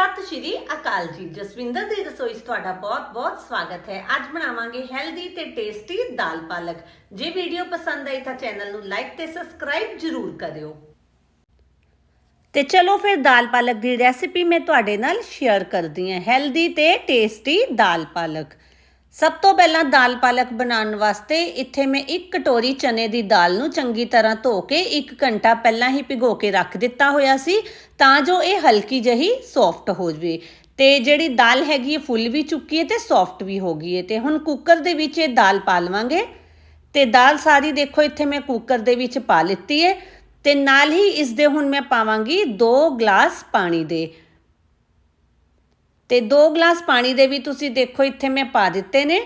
ਸਤਿ ਸ਼੍ਰੀ ਅਕਾਲ ਜੀ। ਜਸਵਿੰਦਰ ਦੀ ਰਸੋਈ 'ਚ ਤੁਹਾਡਾ ਬਹੁਤ-ਬਹੁਤ ਸਵਾਗਤ ਹੈ। ਅੱਜ ਬਣਾਵਾਂਗੇ ਹੈਲਦੀ ਤੇ ਟੇਸਟੀ ਦਾਲ ਪਾਲਕ। ਜੇ ਵੀਡੀਓ ਪਸੰਦ ਆਈ ਤਾਂ ਚੈਨਲ ਨੂੰ ਲਾਈਕ ਤੇ ਸਬਸਕ੍ਰਾਈਬ ਜ਼ਰੂਰ ਕਰਿਓ। ਤੇ ਚਲੋ ਫਿਰ ਦਾਲ ਪਾਲਕ ਦੀ ਰੈਸਿਪੀ ਮੈਂ ਤੁਹਾਡੇ ਨਾਲ ਸ਼ੇਅਰ ਕਰਦੀ ਹਾਂ। ਹੈਲਦੀ ਤੇ ਟੇਸਟੀ ਦਾਲ ਪਾਲਕ। ਸਭ ਤੋਂ ਪਹਿਲਾਂ ਦਾਲ ਪਾਲਕ ਬਣਾਉਣ ਵਾਸਤੇ ਇੱਥੇ ਮੈਂ ਇੱਕ ਕਟੋਰੀ ਚਨੇ ਦੀ ਦਾਲ ਨੂੰ ਚੰਗੀ ਤਰ੍ਹਾਂ ਧੋ ਕੇ 1 ਘੰਟਾ ਪਹਿਲਾਂ ਹੀ ਭਿਗੋ ਕੇ ਰੱਖ ਦਿੱਤਾ ਹੋਇਆ ਸੀ, ਤਾਂ ਜੋ ਇਹ ਹਲਕੀ ਜਹੀ ਸੌਫਟ ਹੋ ਜਵੇ। ਤੇ ਜਿਹੜੀ ਦਾਲ ਹੈਗੀ ਹੈ ਫੁੱਲ ਵੀ ਚੁੱਕੀ ਹੈ ਤੇ ਸੌਫਟ ਵੀ ਹੋ ਗਈ ਹੈ। ਤੇ ਹੁਣ ਕੁੱਕਰ ਦੇ ਵਿੱਚ ਇਹ ਦਾਲ ਪਾ ਲਵਾਂਗੇ। ਤੇ ਦਾਲ ਸਾਰੀ ਦੇਖੋ, ਇੱਥੇ ਮੈਂ ਕੁੱਕਰ ਦੇ ਵਿੱਚ ਪਾ ਲਿੱਤੀ ਹੈ। ਤੇ ਨਾਲ ਹੀ ਇਸ ਦੇ ਹੁਣ ਮੈਂ ਪਾਵਾਂਗੀ 2 ਗਲਾਸ ਪਾਣੀ ਦੇ। ਤੇ 2 ਗਲਾਸ ਪਾਣੀ ਦੇ ਵੀ ਤੁਸੀਂ ਦੇਖੋ, ਇੱਥੇ ਮੈਂ ਪਾ ਦਿੱਤੇ ਨੇ।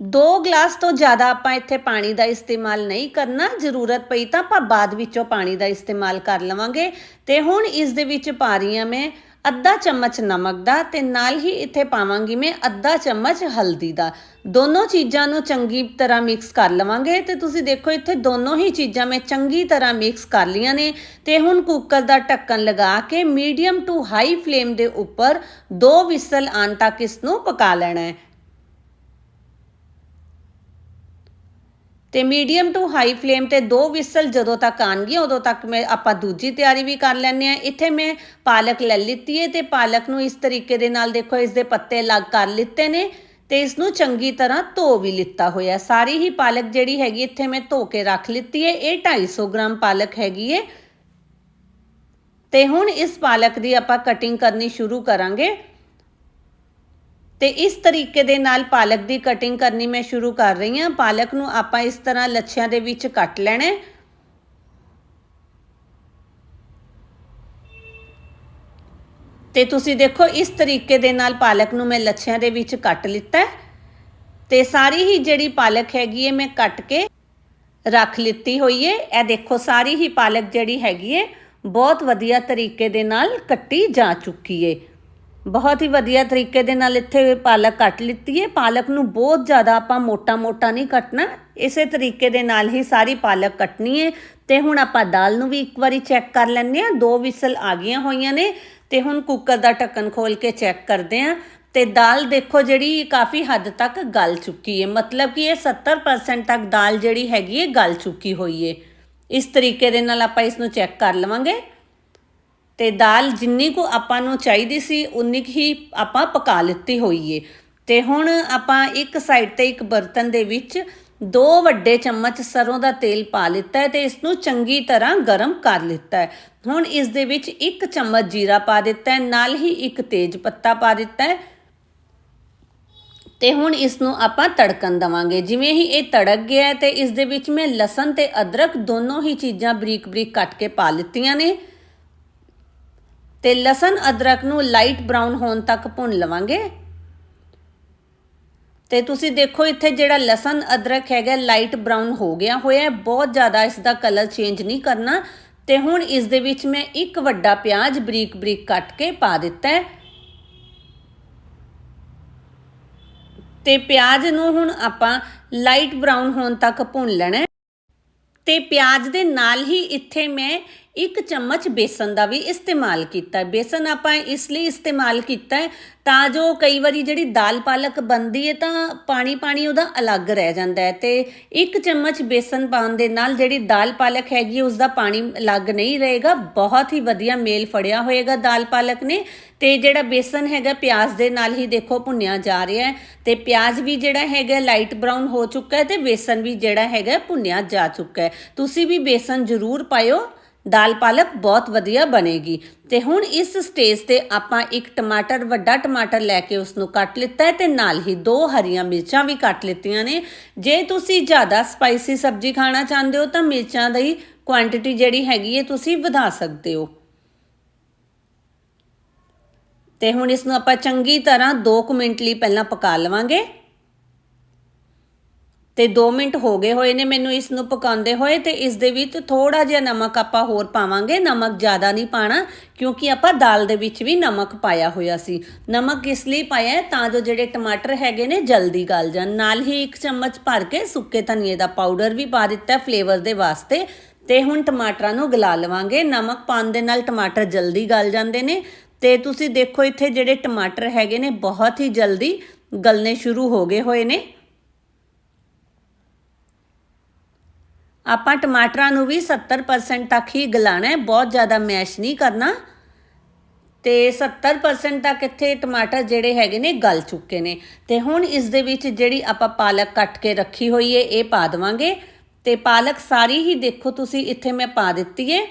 2 ਗਲਾਸ ਤੋਂ ਜ਼ਿਆਦਾ ਆਪਾਂ ਇੱਥੇ ਪਾਣੀ ਦਾ ਇਸਤੇਮਾਲ ਨਹੀਂ ਕਰਨਾ। ਜ਼ਰੂਰਤ ਪਈ ਤਾਂ ਆਪਾਂ ਬਾਅਦ ਵਿੱਚੋਂ ਪਾਣੀ ਦਾ ਇਸਤੇਮਾਲ ਕਰ ਲਵਾਂਗੇ। ਤੇ ਹੁਣ ਇਸ ਦੇ ਵਿੱਚ ਪਾ ਰਹੀ ਹਾਂ ਮੈਂ ਅੱਧਾ ਚਮਚ ਨਮਕ ਦਾ ਤੇ ਨਾਲ ਹੀ ਇੱਥੇ ਪਾਵਾਂਗੀ ਮੈਂ ਅੱਧਾ ਚਮਚ ਹਲਦੀ ਦਾ। ਦੋਨੋਂ ਚੀਜ਼ਾਂ ਨੂੰ ਚੰਗੀ ਤਰ੍ਹਾਂ ਮਿਕਸ ਕਰ ਲਵਾਂਗੇ ਤੇ ਤੁਸੀਂ ਦੇਖੋ ਇੱਥੇ ਦੋਨੋਂ ਹੀ ਚੀਜ਼ਾਂ ਮੈਂ ਚੰਗੀ ਤਰ੍ਹਾਂ ਮਿਕਸ ਕਰ ਲੀਆਂ ਨੇ ਤੇ ਹੁਣ ਕੁੱਕਰ ਦਾ ਢੱਕਣ ਲਗਾ ਕੇ ਮੀਡੀਅਮ ਟੂ ਹਾਈ ਫਲੇਮ ਦੇ ਉੱਪਰ ਦੋ ਵਿਸਲ ਆਉਣ ਤੱਕ ਇਸ ਨੂੰ ਪਕਾ ਲੈਣਾ ਹੈ। ਤੇ ਮੀਡੀਅਮ ਟੂ ਹਾਈ ਫਲੇਮ ਤੇ ਦੋ ਵਿਸਲ ਜਦੋਂ ਤੱਕ ਆਣਗੀਆਂ, ਉਦੋਂ ਤੱਕ ਮੈਂ ਆਪਾਂ ਦੂਜੀ ਤਿਆਰੀ ਵੀ ਕਰ ਲੈਣੇ ਆ ਇੱਥੇ ਮੈਂ ਪਾਲਕ ਲੈ ਲਿੱਤੀ ਹੈ ਤੇ ਪਾਲਕ ਨੂੰ ਇਸ ਤਰੀਕੇ ਦੇ ਨਾਲ ਦੇਖੋ, ਇਸ ਦੇ ਪੱਤੇ ਲੱਗ ਕਰ ਲਿੱਤੇ ਨੇ ਤੇ ਇਸ ਨੂੰ ਚੰਗੀ ਤਰ੍ਹਾਂ ਧੋ ਵੀ ਲਿੱਤਾ ਹੋਇਆ। ਸਾਰੀ ਹੀ ਪਾਲਕ ਜਿਹੜੀ ਹੈਗੀ ਇੱਥੇ ਮੈਂ ਧੋ ਕੇ ਰੱਖ ਲਿੱਤੀ ਹੈ ਇਹ 250 ਗ੍ਰਾਮ ਪਾਲਕ ਹੈਗੀ ਹੈ ਤੇ ਹੁਣ ਇਸ ਪਾਲਕ ਦੀ ਆਪਾਂ ਕਟਿੰਗ ਕਰਨੀ ਸ਼ੁਰੂ ਕਰਾਂਗੇ। ਤੇ ਇਸ ਤਰੀਕੇ ਦੇ ਨਾਲ ਪਾਲਕ ਦੀ ਕਟਿੰਗ ਕਰਨੀ ਮੈਂ ਸ਼ੁਰੂ ਕਰ ਰਹੀ ਹਾਂ। ਪਾਲਕ ਨੂੰ ਆਪਾਂ ਇਸ ਤਰ੍ਹਾਂ ਲੱਛਿਆਂ ਦੇ ਵਿੱਚ ਕੱਟ ਲੈਣਾ ਹੈ। ਤੇ ਤੁਸੀਂ ਦੇਖੋ, ਇਸ ਤਰੀਕੇ ਦੇ ਨਾਲ ਪਾਲਕ ਨੂੰ ਮੈਂ ਲੱਛਿਆਂ ਦੇ ਵਿੱਚ ਕੱਟ ਲਿੱਤਾ ਹੈ। ਤੇ ਸਾਰੀ ਹੀ ਜਿਹੜੀ ਪਾਲਕ ਹੈਗੀ ਹੈ, ਮੈਂ ਕੱਟ ਕੇ ਰੱਖ ਲਿੱਤੀ ਹੋਈ ਹੈ। ਇਹ ਦੇਖੋ, ਸਾਰੀ ਹੀ ਪਾਲਕ ਜਿਹੜੀ ਹੈਗੀ ਹੈ, ਬਹੁਤ ਵਧੀਆ ਤਰੀਕੇ ਦੇ ਨਾਲ ਕੱਟੀ ਜਾ ਚੁੱਕੀ ਹੈ। ਬਹੁਤ ਹੀ ਵਧੀਆ ਤਰੀਕੇ ਦੇ ਨਾਲ ਇੱਥੇ ਪਾਲਕ ਕੱਟ ਲਿੱਤੀ ਹੈ। ਪਾਲਕ ਨੂੰ ਬਹੁਤ ਜ਼ਿਆਦਾ ਆਪਾਂ ਮੋਟਾ-ਮੋਟਾ ਨਹੀਂ ਕੱਟਣਾ। ਇਸੇ ਤਰੀਕੇ ਦੇ ਨਾਲ ਹੀ ਸਾਰੀ ਪਾਲਕ ਕੱਟਣੀ ਹੈ। ਤੇ ਹੁਣ ਆਪਾਂ ਦਾਲ ਨੂੰ ਵੀ ਇੱਕ ਵਾਰੀ ਚੈੱਕ ਕਰ ਲੈਂਦੇ ਆ ਦੋ ਵਿਸਲ ਆ ਗਈਆਂ ਹੋਈਆਂ ਨੇ ਤੇ ਹੁਣ ਕੁੱਕਰ ਦਾ ਢੱਕਣ ਖੋਲ ਕੇ ਚੈੱਕ ਕਰਦੇ ਆ ਤੇ ਦਾਲ ਦੇਖੋ ਜਿਹੜੀ ਕਾਫੀ ਹੱਦ ਤੱਕ ਗਲ ਚੁੱਕੀ ਹੈ। ਮਤਲਬ ਕਿ ਇਹ 70% ਤੱਕ ਦਾਲ ਜਿਹੜੀ ਹੈਗੀ ਹੈ, ਗਲ ਚੁੱਕੀ ਹੋਈ ਹੈ। ਇਸ ਤਰੀਕੇ ਦੇ ਨਾਲ ਆਪਾਂ ਇਸ ਨੂੰ ਚੈੱਕ ਕਰ ਲਵਾਂਗੇ। ਤੇ ਦਾਲ ਜਿੰਨੀ ਕੁ ਆਪਾਂ ਨੂੰ ਚਾਹੀਦੀ ਸੀ, ਉਨੀ ਕੁ ਹੀ ਆਪਾਂ ਪਕਾ ਲਿੱਤੀ ਹੋਈ ਏ। ਤੇ ਹੁਣ ਆਪਾਂ ਇੱਕ ਸਾਈਡ ਤੇ ਇੱਕ ਬਰਤਨ ਦੇ ਵਿੱਚ ਦੋ ਵੱਡੇ ਚਮਚ ਸਰੋਂ ਦਾ ਤੇਲ ਪਾ ਲਿੱਤਾ ਹੈ ਤੇ ਇਸ ਨੂੰ ਚੰਗੀ ਤਰ੍ਹਾਂ ਗਰਮ ਕਰ ਲਿੱਤਾ ਹੈ। ਹੁਣ ਇਸ ਦੇ ਵਿੱਚ ਇੱਕ ਚਮਚ ਜੀਰਾ ਪਾ ਦਿੱਤਾ ਹੈ, ਨਾਲ ਹੀ ਇੱਕ ਤੇਜ ਪੱਤਾ ਪਾ ਦਿੱਤਾ ਹੈ। ਤੇ ਹੁਣ ਇਸ ਨੂੰ ਆਪਾਂ ਤੜਕਣ ਦਵਾਂਗੇ। ਜਿਵੇਂ ਹੀ ਇਹ ਤੜਕ ਗਿਆ ਹੈ ਤੇ ਇਸ ਦੇ ਵਿੱਚ ਮੈਂ ਲਸਣ ਤੇ ਅਦਰਕ ਦੋਨੋਂ ਹੀ ਚੀਜ਼ਾਂ ਬਰੀਕ ਬਰੀਕ ਕੱਟ ਕੇ ਪਾ ਲਿੱਤੀਆਂ ਨੇ। ਤੇ ਲਸਣ ਅਦਰਕ ਨੂੰ ਲਾਈਟ ਬ੍ਰਾਊਨ ਹੋਣ ਤੱਕ ਭੁੰਨ ਲਵਾਂਗੇ। ਤੇ ਤੁਸੀਂ ਦੇਖੋ ਇੱਥੇ ਜਿਹੜਾ ਲਸਣ ਅਦਰਕ ਹੈਗਾ ਲਾਈਟ ਬ੍ਰਾਊਨ ਹੋ ਗਿਆ ਹੋਇਆ ਬਹੁਤ ਜ਼ਿਆਦਾ ਇਸ ਦਾ ਕਲਰ ਚੇਂਜ ਨਹੀਂ ਕਰਨਾ। ਤੇ ਹੁਣ ਇਸ ਦੇ ਵਿੱਚ ਮੈਂ ਇੱਕ ਵੱਡਾ ਪਿਆਜ਼ ਬਰੀਕ ਬਰੀਕ ਕੱਟ ਕੇ ਪਾ ਦਿੱਤਾ ਹੈ। ਤੇ ਪਿਆਜ਼ ਨੂੰ ਹੁਣ ਆਪਾਂ ਲਾਈਟ ਬ੍ਰਾਊਨ ਹੋਣ ਤੱਕ ਭੁੰਨ ਲੈਣਾ ਤੇ ਪਿਆਜ਼ ਦੇ ਨਾਲ ਹੀ ਇੱਥੇ ਮੈਂ ਇੱਕ ਚਮਚ ਬੇਸਨ ਦਾ ਵੀ ਇਸਤੇਮਾਲ ਕੀਤਾ। ਬੇਸਨ ਆਪਾਂ ਇਸ ਲਈ ਇਸਤੇਮਾਲ ਕੀਤਾ ਤਾਂ ਜੋ ਕਈ ਵਾਰੀ ਜਿਹੜੀ ਦਾਲ ਪਾਲਕ ਬਣਦੀ ਹੈ ਤਾਂ ਪਾਣੀ ਪਾਣੀ ਉਹਦਾ ਅਲੱਗ ਰਹਿ ਜਾਂਦਾ ਹੈ ਤੇ ਇੱਕ ਚਮਚ ਬੇਸਨ ਪਾਉਣ ਦੇ ਨਾਲ ਜਿਹੜੀ ਦਾਲ ਪਾਲਕ ਹੈਗੀ ਉਸ ਦਾ ਪਾਣੀ ਅਲੱਗ ਨਹੀਂ ਰਹੇਗਾ। ਬਹੁਤ ਹੀ ਵਧੀਆ ਮੇਲ ਫੜਿਆ ਹੋਏਗਾ ਦਾਲ ਪਾਲਕ ਨੇ। ਤੇ ਜਿਹੜਾ ਬੇਸਨ ਹੈਗਾ ਪਿਆਜ਼ ਦੇ ਨਾਲ ਹੀ ਦੇਖੋ ਭੁੰਨਿਆ ਜਾ ਰਿਹਾ ਹੈ ਤੇ ਪਿਆਜ਼ ਵੀ ਜਿਹੜਾ ਹੈਗਾ ਲਾਈਟ ਬ੍ਰਾਊਨ ਹੋ ਚੁੱਕਾ ਹੈ ਤੇ ਬੇਸਨ ਵੀ ਜਿਹੜਾ ਹੈਗਾ ਭੁੰਨਿਆ ਜਾ ਚੁੱਕਾ ਹੈ। ਤੁਸੀਂ ਵੀ ਬੇਸਨ ਜ਼ਰੂਰ ਪਾਇਓ, ਦਾਲ ਪਾਲਕ ਬਹੁਤ ਵਧੀਆ ਬਣੇਗੀ। ਤੇ ਹੁਣ ਇਸ ਸਟੇਜ ਤੇ ਆਪਾਂ ਇੱਕ ਟਮਾਟਰ, ਵੱਡਾ ਟਮਾਟਰ ਲੈ ਕੇ ਉਸ ਨੂੰ ਕੱਟ ਲਿੱਤਾ ਹੈ ਤੇ ਨਾਲ ਹੀ ਦੋ ਹਰੀਆਂ ਮਿਰਚਾਂ ਵੀ ਕੱਟ ਲਿੱਤੀਆਂ ਨੇ। ਜੇ ਤੁਸੀਂ ਜ਼ਿਆਦਾ ਸਪਾਈਸੀ ਸਬਜ਼ੀ ਖਾਣਾ ਚਾਹੁੰਦੇ ਹੋ ਤਾਂ ਮਿਰਚਾਂ ਦੀ ਕੁਆਂਟੀਟੀ ਜਿਹੜੀ ਹੈਗੀ ਹੈ, ਤੁਸੀਂ ਵਧਾ ਸਕਦੇ ਹੋ। ਤੇ ਹੁਣ ਇਸ ਨੂੰ ਆਪਾਂ ਚੰਗੀ ਤਰ੍ਹਾਂ 2 ਮਿੰਟ ਲਈ ਪਹਿਲਾਂ ਪਕਾ ਲਵਾਂਗੇ। ਤੇ 2 ਮਿੰਟ ਹੋ ਗਏ ਹੋਏ ਨੇ ਮੈਨੂੰ ਇਸ ਨੂੰ ਪਕਾਉਂਦੇ ਹੋਏ ਤੇ ਇਸ ਦੇ ਵਿੱਚ ਥੋੜਾ ਜਿਹਾ ਨਮਕ ਆਪਾਂ ਹੋਰ ਪਾਵਾਂਗੇ। ਨਮਕ ਜ਼ਿਆਦਾ ਨਹੀਂ ਪਾਣਾ, ਕਿਉਂਕਿ ਆਪਾਂ ਦਾਲ ਦੇ ਵਿੱਚ ਵੀ ਨਮਕ ਪਾਇਆ ਹੋਇਆ ਸੀ। ਨਮਕ ਇਸ ਲਈ ਪਾਇਆ ਤਾਂ ਜੋ ਜਿਹੜੇ ਟਮਾਟਰ ਹੈਗੇ ਨੇ ਜਲਦੀ ਗਲ ਜਾਣ। ਨਾਲ ਹੀ ਇੱਕ ਚਮਚ ਭਰ ਕੇ ਸੁੱਕੇ ਧਨੀਏ ਦਾ ਪਾਊਡਰ ਵੀ ਪਾ ਦਿੱਤਾ ਫਲੇਵਰ ਦੇ ਵਾਸਤੇ। ਤੇ ਹੁਣ ਟਮਾਟਰਾਂ ਨੂੰ ਗਲਾ ਲਵਾਂਗੇ। ਨਮਕ ਪਾਉਣ ਦੇ ਨਾਲ ਟਮਾਟਰ ਜਲਦੀ ਗਲ ਜਾਂਦੇ ਨੇ। ਤੇ ਤੁਸੀਂ ਦੇਖੋ ਇੱਥੇ ਜਿਹੜੇ ਟਮਾਟਰ ਹੈਗੇ ਨੇ, ਬਹੁਤ ਹੀ ਜਲਦੀ ਗਲਨੇ ਸ਼ੁਰੂ ਹੋ ਗਏ ਹੋਏ ਨੇ। ਆਪਾਂ ਟਮਾਟਰਾਂ ਨੂੰ ਵੀ 70% ਤੱਕ ਹੀ ਗਲਾਣਾ ਹੈ, ਬਹੁਤ ਜ਼ਿਆਦਾ ਮੈਸ਼ ਨਹੀਂ ਕਰਨਾ। ਤੇ 70% ਤੱਕ ਇੱਥੇ ਟਮਾਟਰ ਜਿਹੜੇ ਹੈਗੇ ਨੇ, ਗਲ ਚੁੱਕੇ ਨੇ। ਤੇ ਹੁਣ ਇਸ ਦੇ ਵਿੱਚ ਜਿਹੜੀ ਆਪਾਂ ਪਾਲਕ ਕੱਟ ਕੇ ਰੱਖੀ ਹੋਈ ਏ ਇਹ ਪਾ ਦਵਾਂਗੇ। ਤੇ ਪਾਲਕ ਸਾਰੀ ਹੀ ਦੇਖੋ ਤੁਸੀਂ, ਇੱਥੇ ਮੈਂ ਪਾ ਦਿੱਤੀ ਏ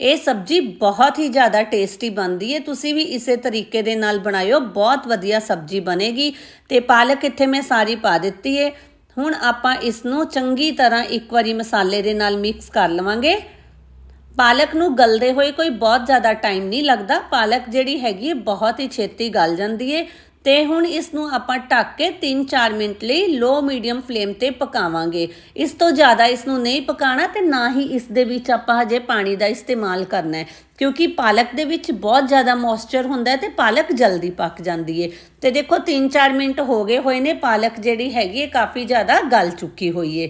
ਇਹ ਸਬਜ਼ੀ ਬਹੁਤ ਹੀ ਜ਼ਿਆਦਾ ਟੇਸਟੀ ਬਣਦੀ ਹੈ। ਤੁਸੀਂ ਵੀ ਇਸੇ ਤਰੀਕੇ ਦੇ ਨਾਲ ਬਣਾਇਓ। ਬਹੁਤ ਵਧੀਆ ਸਬਜ਼ੀ ਬਣੇਗੀ। ਤੇ ਪਾਲਕ ਇੱਥੇ ਮੈਂ ਸਾਰੀ ਪਾ ਦਿੱਤੀ ਹੈ ਹੁਣ ਆਪਾਂ ਇਸ ਨੂੰ ਚੰਗੀ ਤਰ੍ਹਾਂ ਇੱਕ ਵਾਰੀ ਮਸਾਲੇ ਦੇ ਨਾਲ ਮਿਕਸ ਕਰ ਲਵਾਂਗੇ। ਪਾਲਕ ਨੂੰ ਗਲਦੇ ਹੋਏ ਕੋਈ ਬਹੁਤ ਜ਼ਿਆਦਾ ਟਾਈਮ ਨਹੀਂ ਲੱਗਦਾ। ਪਾਲਕ ਜਿਹੜੀ ਹੈਗੀ ਹੈ ਬਹੁਤ ਹੀ ਛੇਤੀ ਗਲ ਜਾਂਦੀ ਹੈ ਤੇ ਹੁਣ ਇਸ ਨੂੰ ਆਪਾਂ ਢੱਕ ਕੇ 3-4 ਮਿੰਟ ਲਈ ਲੋ ਮੀਡੀਅਮ ਫਲੇਮ ਤੇ ਪਕਾਵਾਂਗੇ। ਇਸ ਤੋਂ ਜ਼ਿਆਦਾ ਇਸ ਨੂੰ ਨਹੀਂ ਪਕਾਣਾ ਤੇ ਨਾ ਹੀ ਇਸ ਦੇ ਵਿੱਚ ਆਪਾਂ ਹਜੇ ਪਾਣੀ ਦਾ ਇਸਤੇਮਾਲ ਕਰਨਾ ਹੈ। ਕਿਉਂਕਿ ਪਾਲਕ ਦੇ ਵਿੱਚ ਬਹੁਤ ਜ਼ਿਆਦਾ ਮੋਇਸਚਰ ਹੁੰਦਾ ਹੈ ਤੇ ਪਾਲਕ ਜਲਦੀ ਪੱਕ ਜਾਂਦੀ ਹੈ ਤੇ ਦੇਖੋ 3-4 ਮਿੰਟ ਹੋ ਗਏ ਹੋਏ ਨੇ, ਪਾਲਕ ਜਿਹੜੀ ਹੈਗੀ ਹੈ ਕਾਫੀ ਜ਼ਿਆਦਾ ਗਲ ਚੁੱਕੀ ਹੋਈ ਹੈ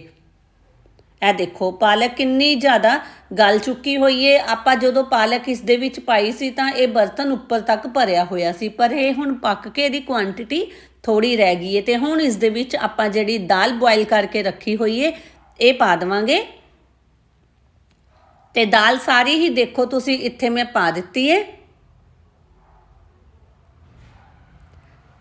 ਇਹ ਦੇਖੋ, ਪਾਲਕ ਕਿੰਨੀ ਜ਼ਿਆਦਾ ਗਲ ਚੁੱਕੀ ਹੋਈ ਏ। ਆਪਾਂ ਜਦੋਂ ਪਾਲਕ ਇਸ ਦੇ ਵਿੱਚ ਪਾਈ ਸੀ ਤਾਂ ਇਹ ਬਰਤਨ ਉੱਪਰ ਤੱਕ ਭਰਿਆ ਹੋਇਆ ਸੀ, ਪਰ ਇਹ ਹੁਣ ਪੱਕ ਕੇ ਇਹਦੀ ਕੁਆਂਟੀਟੀ ਥੋੜੀ ਰਹਿ ਗਈ ਏ ਤੇ ਹੁਣ ਇਸ ਦੇ ਵਿੱਚ ਆਪਾਂ ਜਿਹੜੀ ਦਾਲ ਬੋਇਲ ਕਰਕੇ ਰੱਖੀ ਹੋਈ ਏ, ਇਹ ਪਾ ਦਵਾਂਗੇ। ਤੇ ਦਾਲ ਸਾਰੀ ਹੀ ਦੇਖੋ ਤੁਸੀਂ, ਇੱਥੇ ਮੈਂ ਪਾ ਦਿੱਤੀ ਏ।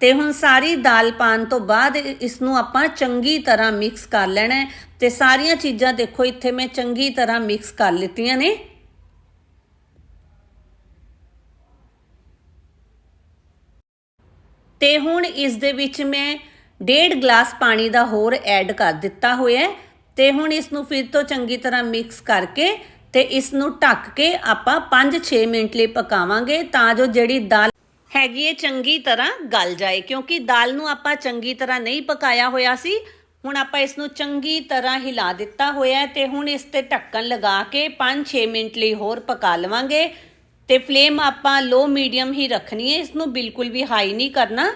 ਤੇ ਹੁਣ ਸਾਰੀ ਦਾਲ ਪਾਣ ਤੋਂ ਬਾਅਦ ਇਸ ਨੂੰ ਆਪਾਂ ਚੰਗੀ ਤਰ੍ਹਾਂ ਮਿਕਸ ਕਰ ਲੈਣਾ ਹੈ। ਤੇ ਸਾਰੀਆਂ ਚੀਜ਼ਾਂ ਦੇਖੋ, ਇੱਥੇ ਮੈਂ ਚੰਗੀ ਤਰ੍ਹਾਂ ਮਿਕਸ ਕਰ ਲਿੱਤੀਆਂ ਨੇ। ਤੇ ਹੁਣ ਇਸ ਦੇ ਵਿੱਚ ਮੈਂ ਡੇਢ ਗਲਾਸ ਪਾਣੀ ਦਾ ਹੋਰ ਐਡ ਕਰ ਦਿੱਤਾ ਹੋਇਆ ਹੈ। ਤੇ ਹੁਣ ਇਸ ਨੂੰ ਫਿਰ ਤੋਂ ਚੰਗੀ ਤਰ੍ਹਾਂ ਮਿਕਸ ਕਰਕੇ ਤੇ ਇਸ ਨੂੰ ਢੱਕ ਕੇ ਆਪਾਂ 5-6 ਮਿੰਟ ਲਈ ਪਕਾਵਾਂਗੇ ਤਾਂ ਜੋ ਜਿਹੜੀ ਦਾਲ ਹੈਗੀ ਹੈ ਚੰਗੀ ਤਰ੍ਹਾਂ ਗਲ ਜਾਏ, ਕਿਉਂਕਿ ਦਾਲ ਨੂੰ ਆਪਾਂ ਚੰਗੀ ਤਰ੍ਹਾਂ ਨਹੀਂ ਪਕਾਇਆ ਹੋਇਆ ਸੀ, ਹੁਣ ਆਪਾਂ ਇਸ ਨੂੰ ਚੰਗੀ ਤਰ੍ਹਾਂ ਹਿਲਾ ਦਿੱਤਾ ਹੋਇਆ ਹੈ ਤੇ ਹੁਣ ਇਸ ਤੇ ਢੱਕਣ ਲਗਾ ਕੇ 5-6 ਮਿੰਟ ਲਈ ਹੋਰ ਪਕਾ ਲਵਾਂਗੇ ਤੇ ਫਲੇਮ ਆਪਾਂ ਲੋ ਮੀਡੀਅਮ ਹੀ ਰੱਖਣੀ ਹੈ ਇਸ ਨੂੰ ਬਿਲਕੁਲ ਵੀ ਹਾਈ ਨਹੀਂ ਕਰਨਾ।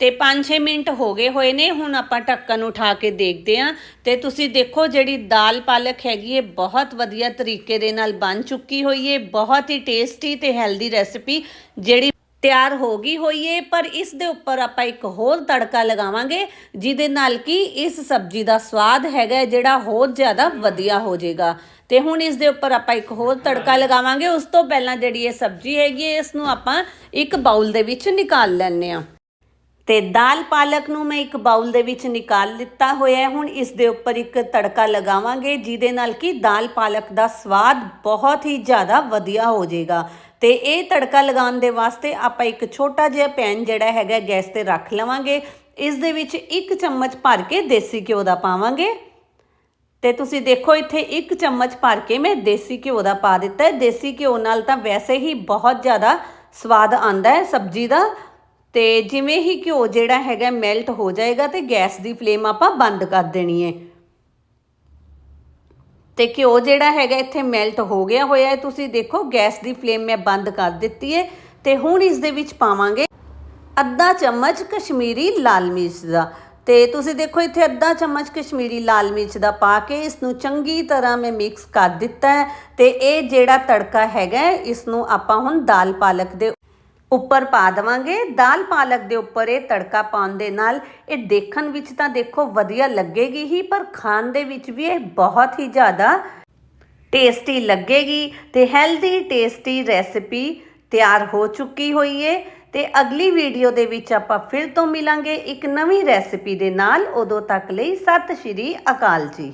ਤੇ 5-6 ਮਿੰਟ ਹੋ ਗਏ ਹੋਏ ਨੇ, ਹੁਣ ਆਪਾਂ ਢੱਕਣ ਉਠਾ ਕੇ ਦੇਖਦੇ ਹਾਂ। ਤੇ ਤੁਸੀਂ ਦੇਖੋ ਜਿਹੜੀ ਦਾਲ ਪਾਲਕ ਹੈਗੀ ਹੈ ਬਹੁਤ ਵਧੀਆ ਤਰੀਕੇ ਦੇ ਨਾਲ ਬਣ ਚੁੱਕੀ ਹੋਈ ਹੈ ਬਹੁਤ ਹੀ ਟੇਸਟੀ ਤੇ ਹੈਲਦੀ ਰੈਸਪੀ ਜਿਹੜੀ ਤਿਆਰ ਹੋ ਗਈ ਹੋਈ ਏ ਪਰ ਇਸ ਦੇ ਉੱਪਰ ਆਪਾਂ ਇੱਕ ਹੋਰ ਤੜਕਾ ਲਗਾਵਾਂਗੇ, ਜਿਹਦੇ ਨਾਲ ਕਿ ਇਸ ਸਬਜ਼ੀ ਦਾ ਸਵਾਦ ਹੈਗਾ ਜਿਹੜਾ ਹੋਰ ਜ਼ਿਆਦਾ ਵਧੀਆ ਹੋ ਜਾਏਗਾ। ਤੇ ਹੁਣ ਇਸ ਦੇ ਉੱਪਰ ਆਪਾਂ ਇੱਕ ਹੋਰ ਤੜਕਾ ਲਗਾਵਾਂਗੇ, ਉਸ ਤੋਂ ਪਹਿਲਾਂ ਜਿਹੜੀ ਇਹ ਸਬਜ਼ੀ ਹੈਗੀ ਹੈ, ਇਸ ਨੂੰ ਆਪਾਂ ਇੱਕ ਬਾਉਲ ਦੇ ਵਿੱਚ ਨਿਕਾਲ ਲੈਣੇ ਆ ਤੇ ਦਾਲ ਪਾਲਕ ਨੂੰ ਮੈਂ ਇੱਕ ਬਾਉਲ ਦੇ ਵਿੱਚ ਨਿਕਾਲ ਲਿੱਤਾ ਹੋਇਆ ਹੈ। ਹੁਣ ਇਸ ਦੇ ਉੱਪਰ ਇੱਕ ਤੜਕਾ ਲਗਾਵਾਂਗੇ, ਜਿਹਦੇ ਨਾਲ ਕਿ ਦਾਲ ਪਾਲਕ ਦਾ ਸਵਾਦ ਬਹੁਤ ਹੀ ਜ਼ਿਆਦਾ ਵਧੀਆ ਹੋ ਜਾਏਗਾ। ਤੇ ਇਹ ਤੜਕਾ ਲਗਾਉਣ ਦੇ ਵਾਸਤੇ ਆਪਾਂ ਇੱਕ ਛੋਟਾ ਜਿਹਾ ਪੈਨ ਜਿਹੜਾ ਹੈਗਾ, ਗੈਸ ਤੇ ਰੱਖ ਲਵਾਂਗੇ। ਇਸ ਦੇ ਵਿੱਚ ਇੱਕ ਚਮਚ ਭਰ ਕੇ ਦੇਸੀ ਘਿਓ ਦਾ ਪਾਵਾਂਗੇ। ਤੇ ਤੁਸੀਂ ਦੇਖੋ, ਇੱਥੇ ਇੱਕ ਚਮਚ ਭਰ ਕੇ ਮੈਂ ਦੇਸੀ ਘਿਓ ਦਾ ਪਾ ਦਿੱਤਾ ਹੈ। ਦੇਸੀ ਘਿਓ ਨਾਲ ਤਾਂ ਵੈਸੇ ਹੀ ਬਹੁਤ ਜ਼ਿਆਦਾ ਸਵਾਦ ਆਂਦਾ ਹੈ ਸਬਜ਼ੀ ਦਾ। ਤੇ ਜਿਵੇਂ ਹੀ ਘਿਓ ਜਿਹੜਾ ਹੈਗਾ ਮੈਲਟ ਹੋ ਜਾਏਗਾ ਤੇ ਗੈਸ ਦੀ ਫਲੇਮ ਆਪਾਂ ਬੰਦ ਕਰ ਦੇਣੀ ਹੈ ਤੇ ਘਿਓ ਜਿਹੜਾ ਹੈਗਾ ਇੱਥੇ ਮੈਲਟ ਹੋ ਗਿਆ ਹੋਇਆ ਹੈ ਤੁਸੀਂ ਦੇਖੋ ਗੈਸ ਦੀ ਫਲੇਮ ਮੈਂ ਬੰਦ ਕਰ ਦਿੱਤੀ ਹੈ ਤੇ ਹੁਣ ਇਸ ਦੇ ਵਿੱਚ ਪਾਵਾਂਗੇ ਅੱਧਾ ਚਮਚ ਕਸ਼ਮੀਰੀ ਲਾਲ ਮਿਰਚ ਦਾ। ਤੇ ਤੁਸੀਂ ਦੇਖੋ ਇੱਥੇ ਅੱਧਾ ਚਮਚ ਕਸ਼ਮੀਰੀ ਲਾਲ ਮਿਰਚ ਦਾ ਪਾ ਕੇ ਇਸ ਨੂੰ ਚੰਗੀ ਤਰ੍ਹਾਂ ਮੈਂ ਮਿਕਸ ਕਰ ਦਿੱਤਾ ਹੈ ਤੇ ਇਹ ਜਿਹੜਾ ਤੜਕਾ ਹੈਗਾ ਇਸ ਨੂੰ ਆਪਾਂ ਹੁਣ ਦਾਲ ਪਾਲਕ ਦੇ ਉੱਪਰ ਪਾ ਦਵਾਂਗੇ। ਦਾਲ ਪਾਲਕ ਦੇ ਉੱਪਰ ਇਹ ਤੜਕਾ ਪਾਉਣ ਦੇ ਨਾਲ ਇਹ ਦੇਖਣ ਵਿੱਚ ਤਾਂ ਦੇਖੋ ਵਧੀਆ ਲੱਗੇਗੀ ਹੀ, ਪਰ ਖਾਣ ਦੇ ਵਿੱਚ ਵੀ ਇਹ ਬਹੁਤ ਹੀ ਜ਼ਿਆਦਾ ਟੇਸਟੀ ਲੱਗੇਗੀ ਤੇ ਹੈਲਦੀ ਟੇਸਟੀ ਰੈਸਿਪੀ ਤਿਆਰ ਹੋ ਚੁੱਕੀ ਹੋਈ ਏ। ਤੇ ਅਗਲੀ ਵੀਡੀਓ ਦੇ ਵਿੱਚ ਆਪਾਂ ਫਿਰ ਤੋਂ ਮਿਲਾਂਗੇ ਇੱਕ ਨਵੀਂ ਰੈਸਿਪੀ ਦੇ ਨਾਲ। ਉਦੋਂ ਤੱਕ ਲਈ ਸਤਿ ਸ਼੍ਰੀ ਅਕਾਲ ਜੀ।